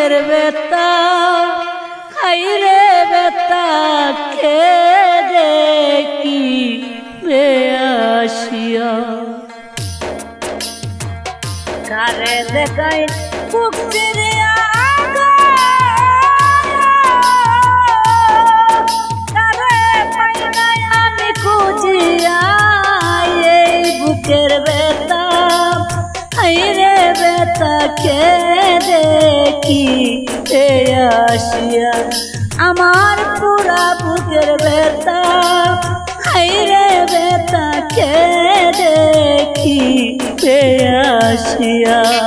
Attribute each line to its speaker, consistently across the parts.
Speaker 1: বুকের বেতা হাইরে বেতা কে দেখি বেয়াসিয়া কারে দেখাই বুকের বেতা হাইরে বেতা কে দেখি এ আসিয়া আমার পুরা বুকের বেতা হাইরে বেতা কে দেখি এ আসিয়া?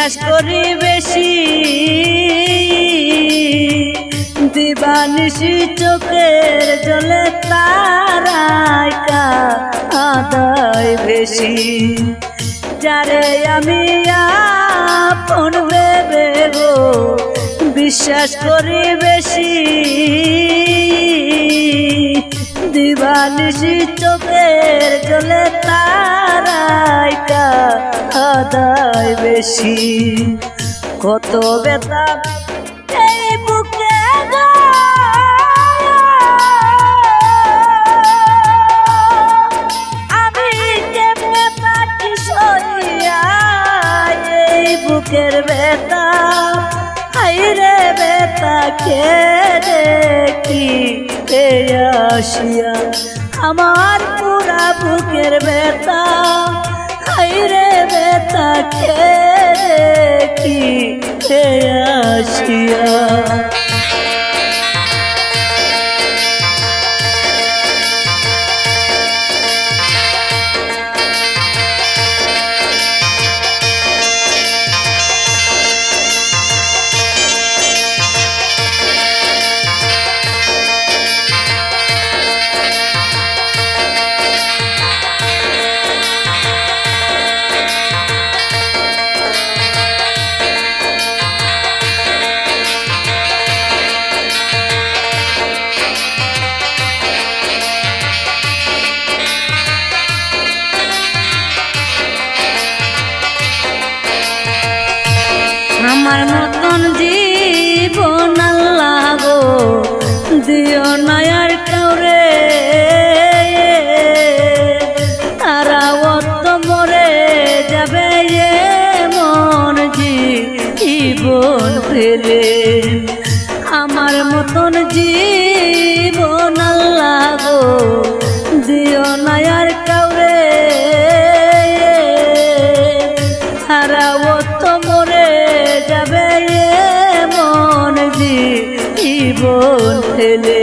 Speaker 1: বিশ্বাস করি বেশি। দিবানিসি চোখের জলে তারায় কা আদায় বেশি। যারে আমি আপন ভেবে গো, বিশ্বাস করি বেশি। দিবানিসি চোখের জলে তারাইটা আদায় বেশি কত বেতা এই বুকে। আমি এই বুকের বেতা হাইরে বেতা খেলে কে আসিয়া। আমার পুরা বুকের বেতা হাইরে বেতা খেলে দেখি আসিয়া। কাউরে তারা অত মরে যাবে এ মন জীবন আমার মতন জীবন আল্লাহ গো, দিও নয়ার কাউরে। তারা অত মরে যাবে মন জীবন ফেলে।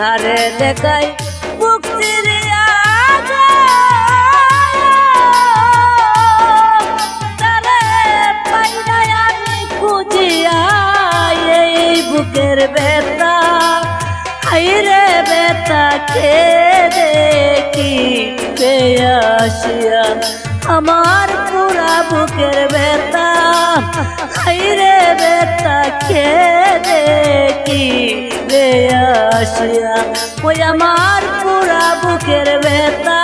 Speaker 1: কারে দেখাই বুক চিরিয়া গো। তারে পাই নাই আমি খুঁজিয়া এই বুকের বেতা হাইরে বেতা কে দেখি পেয়াসিয়া আমার পুরা বুকের বেতা হাইরে বেতা কে দেখি পেয়াসিয়া ওই আমার পুরা বুকের বেতা